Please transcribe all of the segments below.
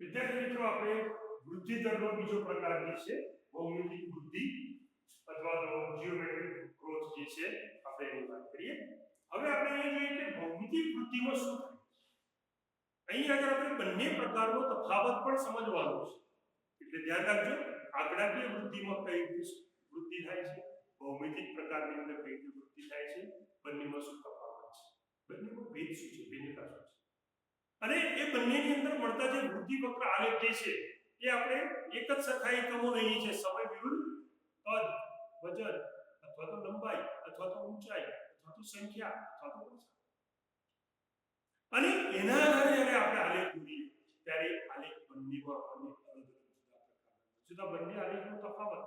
વિદ્યાર્થી મિત્રો આપણે વૃદ્ધિ દરનો બીજો પ્રકાર જે છે ભૌમિતિક વૃદ્ધિ અથવા તો જીઓમેટ્રિક ગ્રોથ જે છે આપણે એની વાત કરીએ હવે આપણે અહીં જોઈએ કે ભૌમિતિક વૃદ્ધિમાં શું થાય અહીં આગળ આપણે બંને પ્રકારનો તફાવત પણ સમજવાનો છે એટલે ધ્યાન રાખજો આંકડાકીય વૃદ્ધિમાં કઈ રીતે વૃદ્ધિ થાય છે ભૌમિતિક પ્રકારની અંદર કઈ રીતે વૃદ્ધિ થાય છે બંનેમાં શું તફાવત છે બંનેમાં ભેદ શું છે ભિન્નતા શું છે અને એ બંનેની અંદર મળતા જે ગુતી પત્ર આલેખ જે છે એ આપણે એક જ સખાય કમો લઈને છે સમય વિરુદ્ધ તલ વજર અથવા તો લંબાઈ અથવા તો ઊંચાઈ અથવા તો સંખ્યા અથવા તો વસ અને એના આધારે હવે આપણે આલેખ દોરીએ છે ત્યારે આલેખ બંને પર અને તંતર પ્રકારનું જુદા બંને આલેખનો તફાવત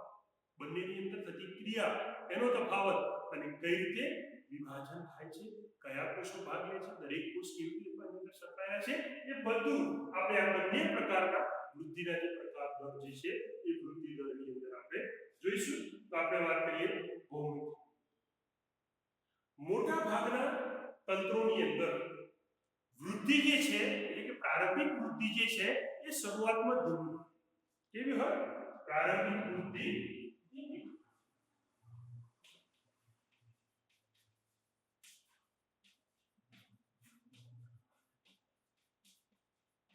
બંનેની અંદર પ્રતિક્રિયા એનો તફાવત અને કઈ રીતે વિભાજન થાય છે કયા કોષો ભાગ લે છે દરેક કોષ કેવી રીતે અંદર સતાયા છે એ બધું આપણે આ બંને પ્રકારના વૃદ્ધિના જે પ્રકાર દર જે છે એ વૃદ્ધિ દરની અંદર આપણે જોઈશું તો આપણે વાત કરીએ ભૌમિતિક મોટા ભાગના તંત્રોની અંદર વૃદ્ધિ જે છે એટલે કે પ્રારંભિક વૃદ્ધિ જે છે એ શરૂઆતમાં ધીમી કેવી હોય પ્રારંભિક વૃદ્ધિ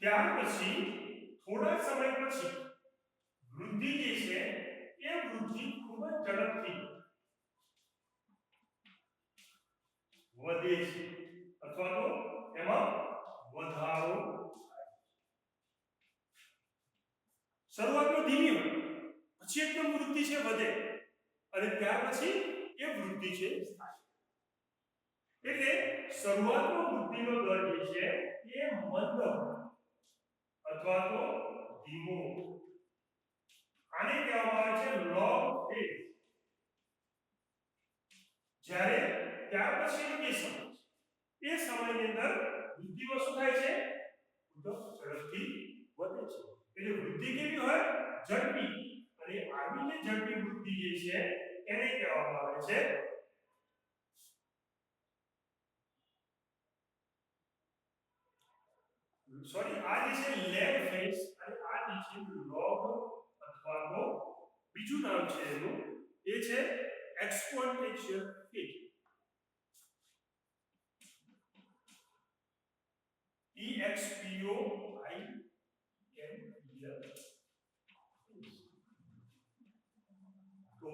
यार પછી થોડા સમય પછી વૃદ્ધિ જે છે એ વૃદ્ધિ ખૂબ જ ઝડપથી વધે છે अथवा એમાં વધારો થાય શરૂઆતમાં ધીમી હોય છે પછી એકદમ વૃદ્ધિ છે વધે અને ત્યાર પછી એ વૃદ્ધિ છે સ્થાયી એટલે શરૂઆતમાં વૃદ્ધિનો દર જે છે એ મંદ હોય અથવા તો ધીમો આને કહેવામાં આવે છે લોંગ ફેઝ જ્યારે ત્યાર પછી એ સમય એ સમયની અંદર વૃદ્ધિ વસ્તુ થાય છે ઉદ્ભવ ઝડપથી વધે છે એટલે વૃદ્ધિ કેવી હોય ઝડપી અને આવી જે ઝડપી વૃદ્ધિ જે છે એને કહેવામાં આવે છે सॉरी આ જે છે લેબ ફેસ અને આ જે છે લોબ અથવા તો બીજું નામ છે એનું એ છે exponential face E X P O I N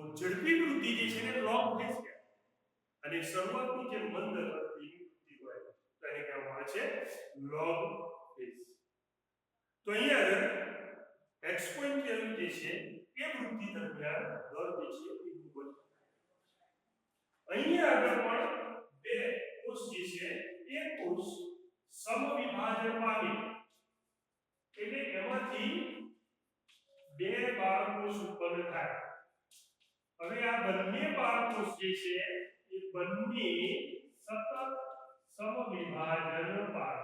L તો ઝડપી વૃદ્ધિ જે છે એને લોગ ફેઝ કહેવાય અને શરૂઆતની જે મંદ અથવા ધીમી વૃદ્ધિ હોય તો એને કહેવામાં આવે છે લોગ તો અહીંયા આગળ એક્સપોનેન્શિયલ જે છે એ વૃદ્ધિ દરમિયાન દર જે છે એ ખૂબ જ અહીંયા આગળ પણ બે કોષ જે છે એ કોષ સમવિભાજન પામે એટલે એમાંથી બે બાળ કોષ ઉત્પન્ન થાય હવે આ બંને બાળ કોષ જે છે એ બંને સતત સમવિભાજન પામે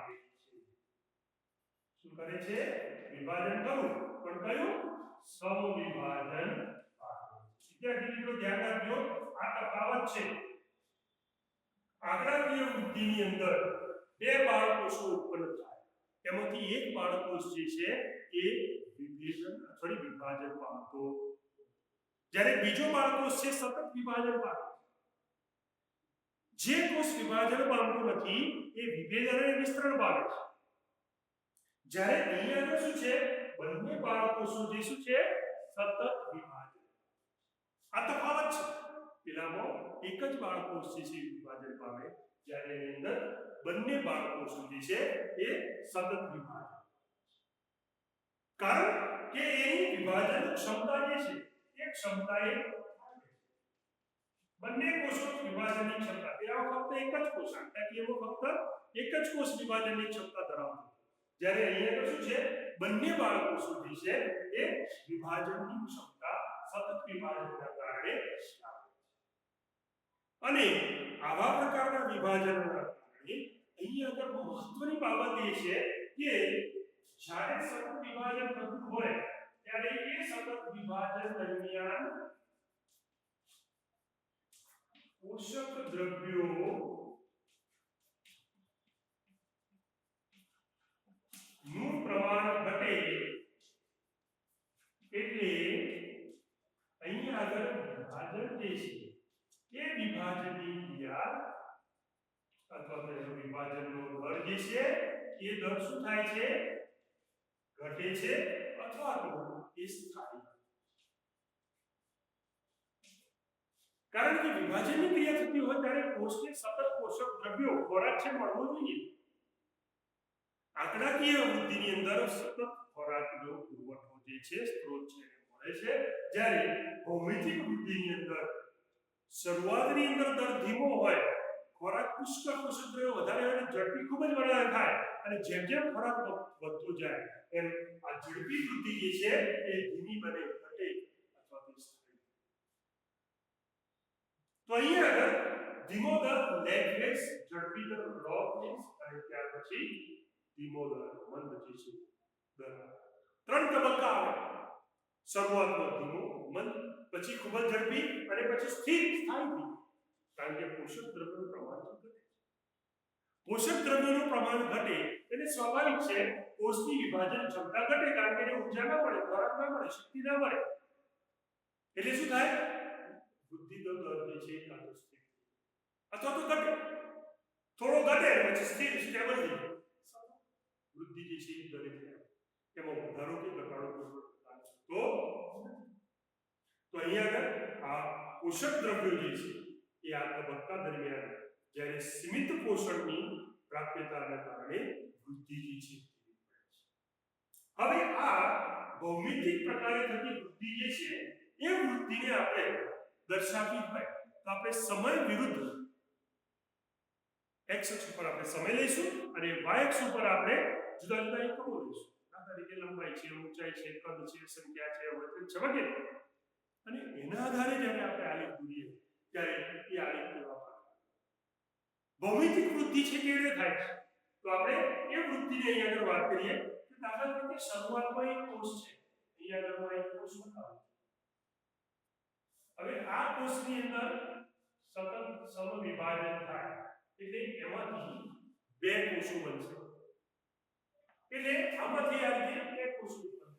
શું કરે છે વિભાજન કરવું પણ કયું સમવિભાજન વિદ્યાર્થી મિત્રો ધ્યાન રાખજો આ તફાવત છે આંકડાકીય વૃદ્ધિની અંદર બે બાળકોષો ઉત્પન્ન થાય તેમાંથી એક બાળકોષ જે છે એ વિભેદન સોરી વિભાજન પામતો જ્યારે બીજો બાળકોષ છે સતત વિભાજન પામતો જે કોષ વિભાજન પામતો નથી એ વિભેદન અને વિસ્તરણ પામે છે જ્યારે અહીંયાનો શું છે બંને બાળકો સુધી શું છે સતત વિભાજન આ તફાવત છે પેલામાં એક જ બાળકો સુધી વિભાજન પામે જ્યારે અંદર બંને બાળકો સુધી છે એ સતત વિભાજન કારણ કે એની વિભાજન ક્ષમતા જે છે એ ક્ષમતા એ બંને કોષો વિભાજનની ક્ષમતા પેલા ફક્ત એક જ કોષ આટલા કે એવો ફક્ત એક જ કોષ વિભાજનની ક્ષમતા ધરાવતો જ્યારે અહીંયા તો શું છે બંને બાળકો સુધી છે એ વિભાજનની ક્ષમતા સતત વિભાજનના કારણે છે અને આવા પ્રકારના વિભાજનના કારણે અહીંયા આગળ બહુ મહત્વની બાબત એ છે કે જ્યારે સતત વિભાજન થતું હોય ત્યારે એ સતત વિભાજન દરમિયાન પોષક દ્રવ્યો ઘટે એટલે અહીંયા ગાદન દેશે એ વિભાગની યા અથવા એ વિભાગનો વધે છે કે દર્શ શું થાય છે ઘટે છે અથવા તો ઇસ્થ થાય કારણ કે વિભાજની ક્રિયા થતી હોય ત્યારે કોષને સકત પોષક દ્રવ્યો ઓર છે મળવું જોઈએ આંકડાકીય વૃદ્ધિની અંદર સતત ખોરાકનો પુરવઠો જે છે સ્ત્રોત છે મળે છે જ્યારે ભૌમિતિક વૃદ્ધિની અંદર શરૂઆતની અંદર દર ધીમો હોય ખોરાક પુષ્કળ પોષક દ્રવ્યો વધારે હોય અને ઝડપી ખૂબ જ વધારે થાય અને જેમ જેમ ખોરાક વધતો જાય એમ આ ઝડપી વૃદ્ધિ જે છે એ ધીમી બને ઘટે અથવા તો તો અહીંયા આગળ ધીમો દર લેગ રેસ ઝડપી દર લોગ રેસ અને ત્યાર પછી ધીમોદર મંદ જે છે દર ત્રણ તબક્કા આવે શરૂઆતમાં ધીમો મંદ પછી ખૂબ જ ઝડપી અને પછી સ્થિર સ્થાયી ધીમો કારણ કે પોષક દ્રવ્યનું પ્રમાણ ઘટે છે પોષક દ્રવ્યનું પ્રમાણ ઘટે એટલે સ્વાભાવિક છે કોષની વિભાજન ક્ષમતા ઘટે કારણ કે એને ઊર્જા ના મળે ખોરાક ના મળે શક્તિ ના મળે એટલે શું થાય વૃદ્ધિ દર જે છે અથવા તો ઘટે થોડો ઘટે પછી સ્થિર સ્ટેબલ થઈ વૃદ્ધિશીલ દરેક એમાં વધારો કે ઘટાડો તો તો અહીંયા આગળ આ પોષક દ્રવ્યો જે છે એ આ તબક્કા દરમિયાન જ્યારે સીમિત પોષણની પ્રાપ્યતાને કારણે વૃદ્ધિ જે છે હવે આ ભૌમિતિક પ્રકારે થતી વૃદ્ધિ જે છે એ વૃદ્ધિને આપણે દર્શાવી હોય તો આપણે સમય વિરુદ્ધ એક્સ અક્ષ ઉપર આપણે સમય લઈશું અને વાય અક્ષ ઉપર આપણે જુદા જુદા એકમો લઈશું દાખલા તરીકે લંબાઈ છે ઊંચાઈ છે કદ છે સંખ્યા છે વજન છે વગેરે અને એના આધારે જ્યારે આપણે આલેખ જોઈએ ત્યારે એ આલેખ કહેવા ભૌમિતિક વૃદ્ધિ છે કેવી થાય છે તો આપણે એ વૃદ્ધિની અહીંયા આગળ વાત કરીએ કે દાખલા તરીકે શરૂઆતમાં એક કોષ છે અહીંયા આગળમાં એક કોષ બતાવો હવે આ કોષની અંદર સતત સમવિભાજન થાય એટલે એમાંથી બે કોષો બનશે એટલે આમાંથી આ રીતે એક કોષ ઉત્પન્ન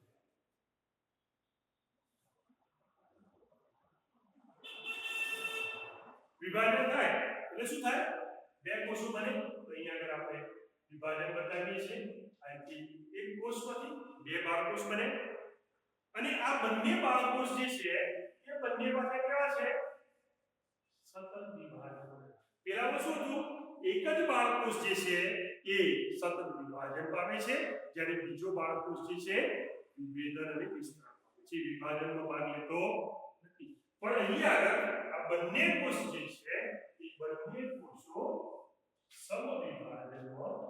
વિભાજન થાય એટલે શું થાય બે કોષો બને તો અહીંયા આગળ આપણે વિભાજન બતાવીએ છીએ આથી એક કોષમાંથી બે બાળકોષ બને અને આ બંને બાળકોષ જે છે એ બંને પાસે કેવા છે સતત વિભાજન પેલામાં શું હતું એક જ બાળકોષ જે છે એ સતત વિભાજન પામે છે જ્યારે બીજો બાળક પૃષ્ઠ છે વિભેદન અને વિસ્તરણ પામે છે વિભાજનનો ભાગ લેતો નથી પણ અહીંયા આગળ આ બંને કોષ જે છે એ બંને કોષો સમવિભાજનમાં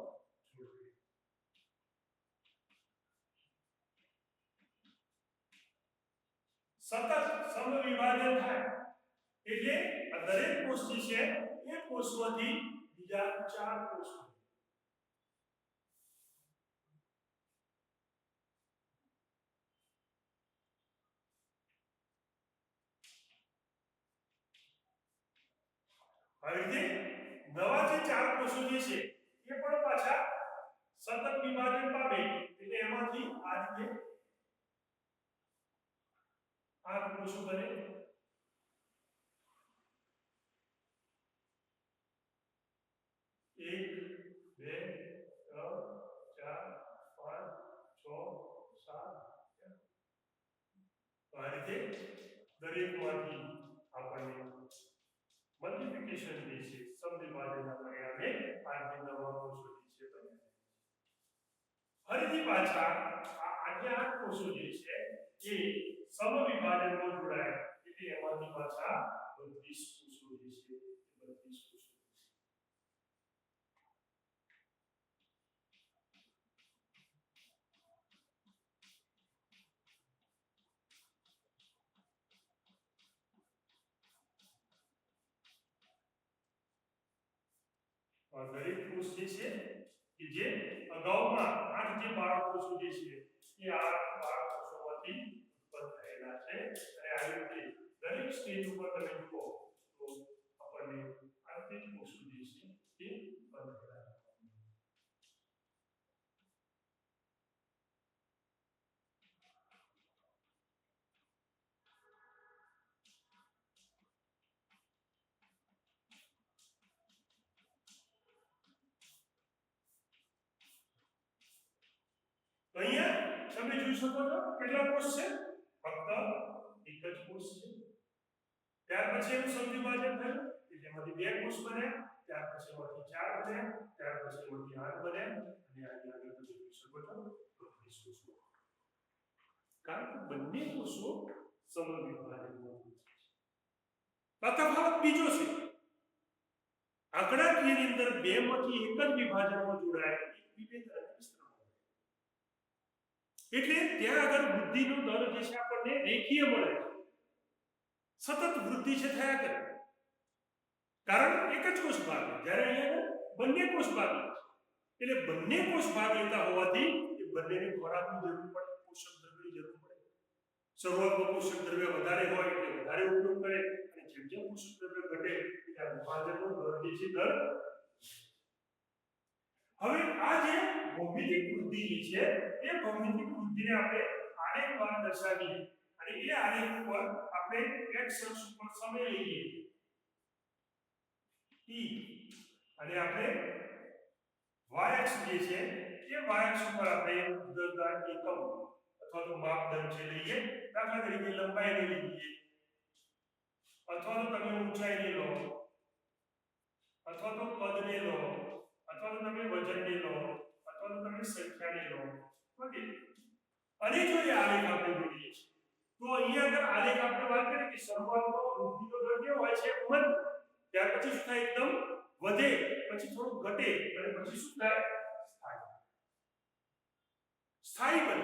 જોડાય સતત સમવિભાજન થાય એટલે આ દરેક કોષ જે છે એ કોષોથી બીજા ચાર કોષો આવી રીતે નવા જે ચાર કોષો જે છે એ પણ પાછા સતત વિભાજન પામે એટલે એમાંથી આ રીતે આ કોષો બને solution basis subdivided આપણે હવે પાંચની દવાઓ શોધી છે બને ફરીથી પાછા આ અજ્ઞાત કોષો જે છે એ સમવિભાજનમાં જોડાય એટલે એમાંથી પાછા 32 કોષો જે છે 32 પુરુષ જે છે કે જે અગાઉના આઠ જે બાળકો જે છે એ આ બાળક કોષોમાંથી ઉત્પન્ન થયેલા છે અને આવી રીતે દરેક સ્ટેજ ઉપર તમે જુઓ તો આપણને આ કોષો તમે જોઈ શકો છો કેટલા કોષ છે ફક્ત એક જ કોષ છે ત્યાર પછી એનું સંવિભાજન થયું એટલે એમાંથી બે કોષ બને ત્યાર પછી એમાંથી ચાર બને ત્યાર પછી એમાંથી આઠ બને અને આની આગળ તમે જોઈ શકો છો તો ચોત્રીસ કોષો કારણ કે બંને કોષો સમવિભાજનમાં આ તફાવત બીજો છે આંકડાકીયની અંદર બે માંથી એક જ વિભાજનમાં જોડાય એક વિભેદન અને વિસ્તરણ એટલે ત્યાં અગર બુદ્ધિનો દર જેસા આપણે રેખીય મળે સતત વૃદ્ધિ છે થા કે કારણ એક જ કોષ ભાગ જ્યારે એ બन्ने કોષ ભાગ એટલે બन्ने કોષ ભાગ લેતા હોવાથી એ બन्ने ને ખોરાકની જરૂર પડે પોષક દ્રવ્યની જરૂર પડે સરવા પોષક દ્રવ્ય વધારે હોય કે વધારે ઉત્પન્ન કરે અને જેમ જેમ પોષક દ્રવ્ય ઘટે ત્યારે ઉપજનો વૃદ્ધિ છે દર હવે આ જે ભૌતિક વૃદ્ધિ છે એ ભૌમિતિક બુદ્ધિને આપણે આલેખ પર દર્શાવીએ અને એ આલેખ ઉપર આપણે x અક્ષ ઉપર સમય લઈએ t e. અને આપણે y અક્ષ જે છે એ y અક્ષ ઉપર આપણે ઉદ્દરના એકમ અથવા તો માપદંડ જે લઈએ દાખલા તરીકે લંબાઈ લંબાઈને લઈએ અથવા તો તમે લઈ લો અથવા તો પદને લો અથવા તો તમે વજન વજનને લો અથવા તો તમે સંખ્યાને લો વગેરે અને જો આલેખ આપણે દોરીએ તો એ જો આલેખ આપણે વાત કરીએ કે શરૂઆતમાં વૃદ્ધિનો દર જે હોય છે ઉમળ ત્યાર પછી સુધારે एकदम વધે પછી થોડું ઘટે અને પછી શું થાય સ્થાયી સાયમન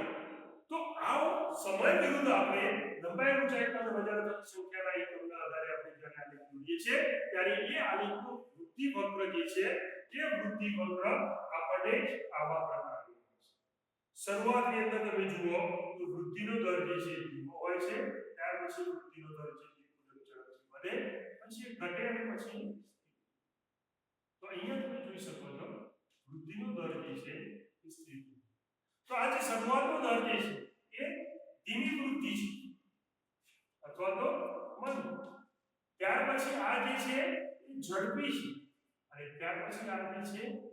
તો આવો સમય વિરુદ્ધ આપણે નમ્રાયા આલેખનો દરજાર શું કહેવાય આપણે આના આધારે આપણે જનાલે દોરીએ છે ત્યારે એ આલેખનો વૃદ્ધિ વક્ર જે છે જે વૃદ્ધિ વક્ર આપણે આવા પ્રકારનો શરૂઆતની અંદર તમે જુઓ તો વૃદ્ધિનો દર જે છે ધીમો હોય છે ત્યાર પછી વૃદ્ધિનો દર જે છે મુજબ ઝડપથી વધે પછી ઘટે અને પછી તો અહીંયા તમે જોઈ શકો છો વૃદ્ધિનો દર જે છે એ સ્થિર તો આ જે શરૂઆતનો દર જે છે એ ધીમી વૃદ્ધિ છે અથવા તો મંદ ત્યાર પછી આ જે છે એ ઝડપી છે અને ત્યાર પછી આ જે છે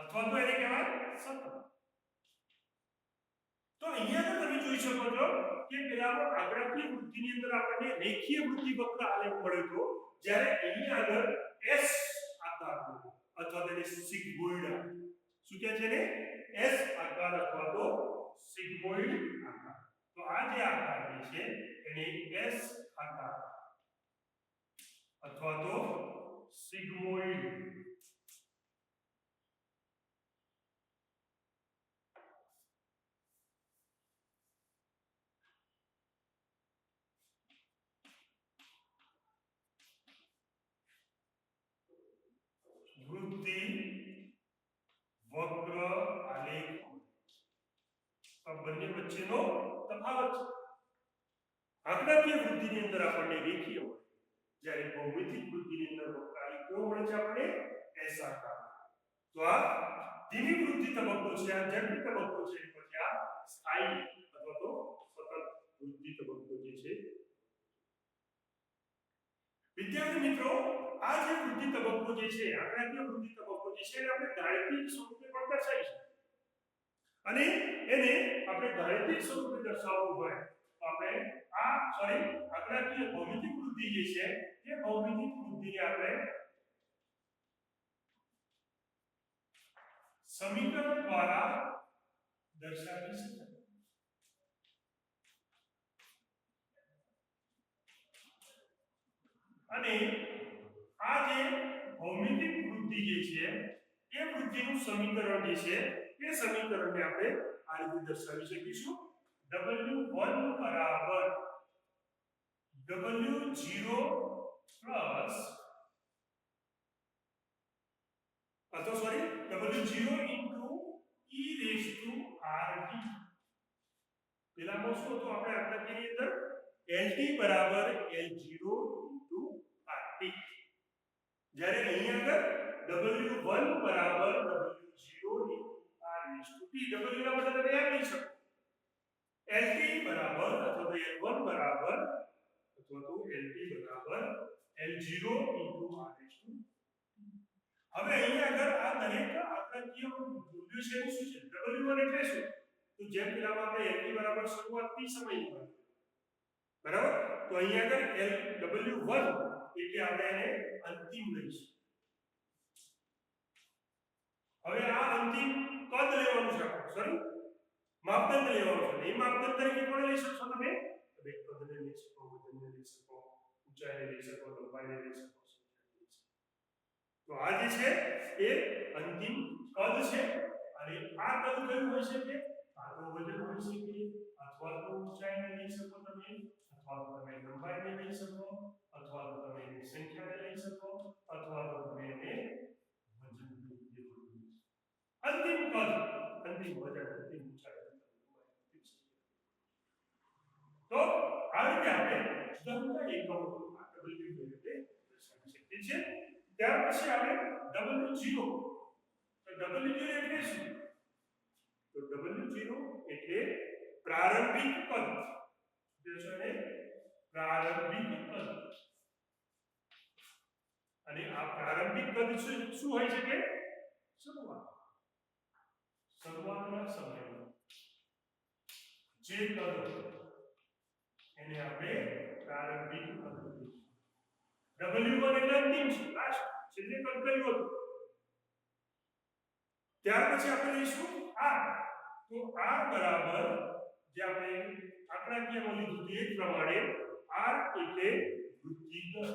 અથવા તો એને કહેવાય સતત તો અહીંયા તો તમે જોઈ શકો છો કે પેલા આંકડાકીય વૃદ્ધિની અંદર આપણને રેખીય વૃદ્ધિ વક્ર આલેખ મળ્યો હતો જ્યારે અહીંયા આગળ એસ આકાર અથવા તેને સિગ્મોઇડ શું કહે છે ને એસ આકાર અથવા તો સિગ્મોઇડ આકાર તો આ જે આકાર છે એને એસ આકાર અથવા તો સિગ્મોઇડ વક્ર આલેખ આ બંને વચ્ચેનો તફાવત છે આંકડાકીય વૃદ્ધિની અંદર આપણને રેખીય હોય જ્યારે ભૌમિતિક વૃદ્ધિની અંદર વક્રાલી કેવો મળે છે આપણે એસા આકાર તો આ ધીમી વૃદ્ધિ તબક્કો છે આ ઝડપી તબક્કો છે પછી આ સ્થાયી અથવા તો સતત વૃદ્ધિ તબક્કો જે છે વિદ્યાર્થી મિત્રો આ જે વૃદ્ધિ તબક્કો જે છે આંકડાકીય વૃદ્ધિ તબક્કો જે છે એને આપણે ગાણિતિક સ્વરૂપે પણ દર્શાવી શકીએ અને એને આપણે ગાણિતિક સ્વરૂપે દર્શાવવું હોય તો આપણે આ સોરી આંકડાકીય ભૌમિતિક વૃદ્ધિ જે છે એ ભૌમિતિક વૃદ્ધિને આપણે સમીકરણ દ્વારા દર્શાવી શકાય અને આ ભૌમિતિક વૃદ્ધિ જે છે એ વૃદ્ધિનું સમીકરણ જે છે એ સમીકરણને આપણે આ રીતે દર્શાવી શકીશું w1 બરાબર w0 પ્લસ અથવા sorry w0 into e raised to rt પેલા શું તો આપણે આટલા કેની અંદર lt બરાબર l0 જ્યારે અહીંયા આગળ w1 બરાબર w0 ની r t w ના બદલે તમે યાદ લઈ શકો lt બરાબર અથવા તો l1 બરાબર અથવા તો lt બરાબર l0 r t હવે અહીંયા આગળ આ દરેક આંકડાકીય મૂલ્યો છે એનું શું છે w1 એટલે શું તો જેમ પેલામાં આપણે lt બરાબર શરૂઆતની સમય બરાબર તો અહીંયા આગળ l w1 એટલે આપણે એને અંતિમ લઈશું હવે આ અંતિમ કદ લેવાનું છે સોરી માપદંડ લેવાનું છે એ માપદંડ તરીકે કોને લઈ શકશો તમે તમે કદને લઈ શકો વજનને લઈ શકો ઊંચાઈને લઈ શકો લંબાઈને લઈ શકો તો આ જે છે એ અંતિમ કદ છે અને આ કદ કયું હોઈ શકે આ તો વજન હોઈ શકે અથવા તો ઊંચાઈને લઈ શકો તમે અથવા તો તમે લંબાઈને લઈ શકો અથવા તો તમે એની સંખ્યાને લઈ શકો અથવા તો તમે એને વજનની જરૂર છે અંતિમ પદ અંતિમ વજન અંતિમ ઊંચાઈ તો આ રીતે આપણે જુદા એકમો આ ડબલ્યુ વેલ્યુ દર્શાવી શકીએ છીએ ત્યાર પછી આપણે ડબલ્યુ જીરો તો ડબલ્યુ જીરો એટલે શું તો ડબલ્યુ જીરો એટલે પ્રારંભિક પદ જે છે પ્રારંભિક પદ અને આ પ્રારંભિક પદ શું હોય છે કે શરૂઆત શરૂઆતના સમયમાં જે પદ એને આપણે પ્રારંભિક પદ W1 એટલે અંતિમ છે લાસ્ટ છેલ્લે પદ કયું હતું ત્યાર પછી આપણે લઈશું R તો R બરાબર જે આપણે આંકડાકીયમાં લીધું હતું એ પ્રમાણે आर એટલે વૃદ્ધિ દર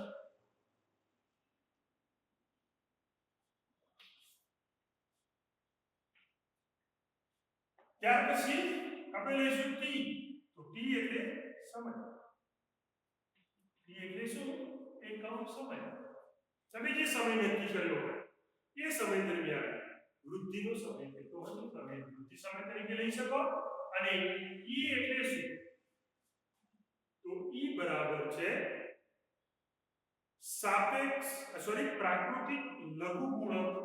ત્યાર પછી આપણે લેશું t તો t એટલે સમય t એટલે શું એકાઉન્ટ સમય સુધી જે સમય વ્યક્તિ કર્યો એ સમય દરમિયાન વૃદ્ધિનો સમય એટલે તો તમને વૃદ્ધિ સમય તરીકે લઈ શકો અને e એટલે શું તો e બરાબર છે સાપેક્ષ સોરી પ્રાકૃતિક લઘુગુણક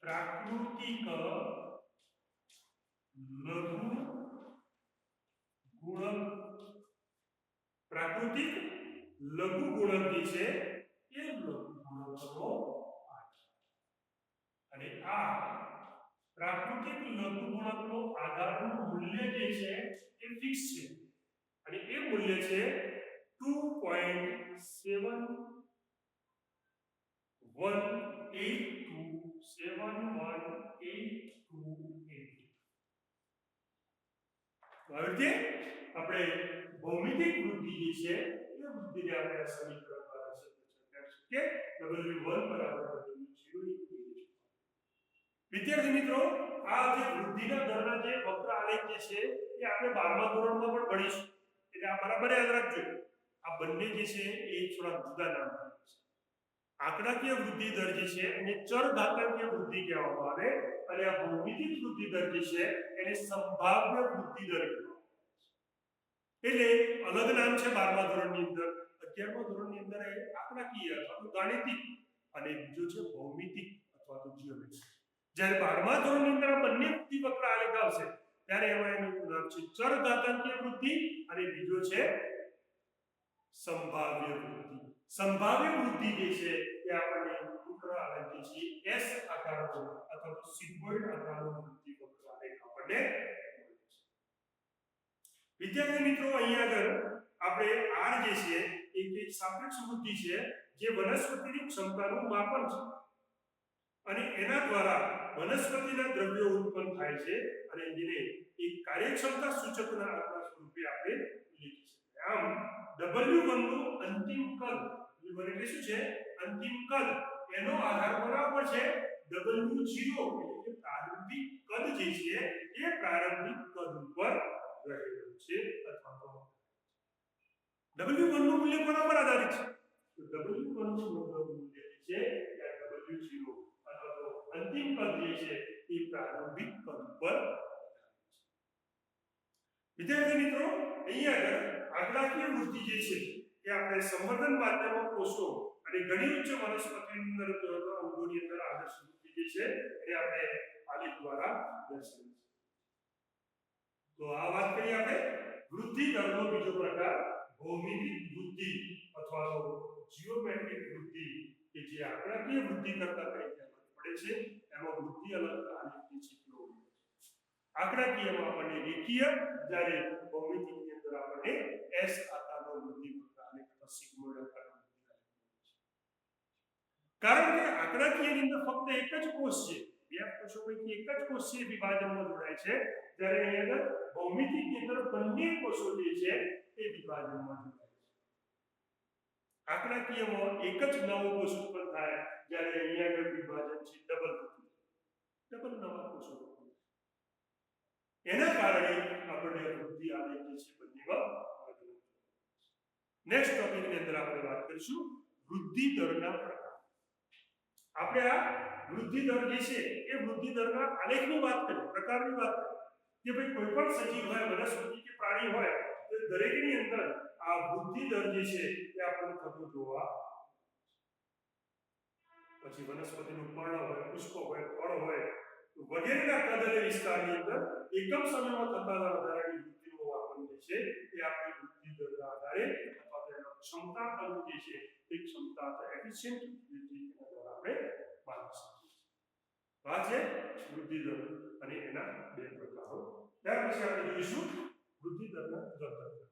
પ્રાકૃતિક લઘુ ગુણક પ્રાકૃતિક લઘુ ગુણક જે છે એ લઘુ ગુણકનો અને આ પ્રાકૃતિક લઘુ ગુણકનો આધારનું મૂલ્ય જે છે એ ફિક્સ છે મૂલ્ય છે 2.718271828 તો આવી રીતે આપણે ભૌમિતિક વૃદ્ધિ જે છે એ વૃદ્ધિને આપણે આ સમીકરણ દ્વારા સમીકરણ કે ડબલ્યુ વન બરાબર વિદ્યાર્થી મિત્રો આ જે વૃદ્ધિના દરના જે વક્ર આલેખ જે છે એ આપણે બારમા ધોરણમાં પણ ભણીશું એટલે આ બરાબર યાદ રાખજો આ બંને જે છે એ થોડા જુદા નામ છે આંકડાકીય વૃદ્ધિ દર જે છે એને ચર ઘાતાંકીય વૃદ્ધિ કહેવામાં આવે અને આ ભૌમિતિક વૃદ્ધિ દર જે છે એને સંભાવ્ય વૃદ્ધિ દર એટલે અલગ નામ છે બારમા ધોરણની અંદર અગિયારમા ધોરણની અંદર એ આંકડાકીય અથવા તો ગાણિતિક અને બીજો છે ભૌમિતિક અથવા તો જીઓમેટ્રી જ્યારે બારમા ધોરણની અંદર બંને વૃદ્ધિ વક્ર આલેખ આવશે ત્યારે એમાં એનું નામ છે ચરઘાતાંકીય વૃદ્ધિ અને બીજો છે સંભાવ્ય વૃદ્ધિ સંભાવ્ય વૃદ્ધિ જે છે એ આપણને ઉગ્ર આલંકી છે એસ આકારનો અથવા તો સિગ્મોઇડ આકારનો વૃદ્ધિ વક્ર આપણને વિદ્યાર્થી મિત્રો અહીંયા આગળ આપણે આર જે છે એ એક સાપેક્ષ વૃદ્ધિ છે જે વનસ્પતિની ક્ષમતાનું માપન છે અને એના દ્વારા વનસ્પતિના દ્રવ્યો ઉત્પન્ન થાય છે અને જેને એક કાર્યક્ષમતા સૂચકના આત્મા સ્વરૂપે આપણે લીધી છે આમ ડબલ્યુ વનનું અંતિમ કદ વન એટલે શું છે અંતિમ કદ એનો આધાર બરાબર છે ડબલ્યુ જીરો એટલે કે પ્રારંભિક કદ જે છે એ પ્રારંભિક કદ ઉપર રહેલું છે અથવા તો ડબલ્યુ નું મૂલ્ય કોના પર આધારિત છે ડબલ્યુ ડબલ્યુ વનનું મૂલ્ય છે ડબલ્યુ જીરો અંતિમ પદ જે છે એ પ્રારંભિક પદ પર વિદ્યાર્થી મિત્રો અહીંયા આગળ આંકડાકીય વૃદ્ધિ જે છે એ આપણે સંવર્ધન માધ્યમો કોષો અને ઘણી ઉચ્ચ વનસ્પતિની અંદર અંગોની અંદર આદર્શ વૃદ્ધિ જે છે એ આપણે આલેખ દ્વારા દર્શાવી છે તો આ વાત કરીએ આપણે વૃદ્ધિ દરનો બીજો પ્રકાર ભૌમિતિક વૃદ્ધિ અથવા તો જીઓમેટ્રિક વૃદ્ધિ કે જે આંકડાકીય વૃદ્ધિ કરતા કહે છે પડે છે એમાં વૃદ્ધિ અને ડિસિપ્લોન આંકડાકીયમાં આપણને રેખીય જ્યારે ભૌમિતિકની અંદર આપણને એસ આકારનો વૃદ્ધિ અને સિગ્મોઇડ આકારનો કારણ કે આંકડાકીયની અંદર ફક્ત એક જ કોષ છે બે કોષો પૈકી એક જ કોષ છે વિભાજનમાં જોડાય છે જ્યારે અહીંયા ભૌમિતિકની અંદર બંને કોષો જે છે એ વિભાજનમાં જોડાય આ પ્રમાણે એક જ નવો બસૂટ પર થાય એટલે અહીંયા ગણ વિભાગ છે ડબલ થઈ ડબલ નવો બસૂટ એના કારણે આપણે વૃદ્ધિ આલેખ જે પદ્ધતિમાં આવું નેक्स्ट टॉपिक નેдра આપણે વાત કરશું વૃદ્ધિ દરનો પ્રકાર આપણે વૃદ્ધિ દર વિશે એ વૃદ્ધિ દર આલેખની વાત કરી પ્રકારની વાત કે ભઈ કોઈ પણ સજીવ હોય વનસ્પતિ કે પ્રાણી હોય તે દરેકની અંતર આ વૃદ્ધિ દર જે છે એ આપણને થતો જોવા પછી વનસ્પતિનું પર્ણ હોય પુષ્પ હોય ફળ હોય વગેરેના કદરે વિસ્તારની અંદર એકમ સમયમાં થતા વધારાની વૃદ્ધિઓ આપણને છે એ આપણી વૃદ્ધિ દરના આધારે અથવા તો એનો ક્ષમતા કદ જે છે એ ક્ષમતા એફિશિયન્ટ વૃદ્ધિ એના દ્વારા આપણે માની શકીએ આ છે વૃદ્ધિ દર અને એના બે પ્રકારો ત્યાર પછી આપણે જોઈશું વૃદ્ધિ દરના દર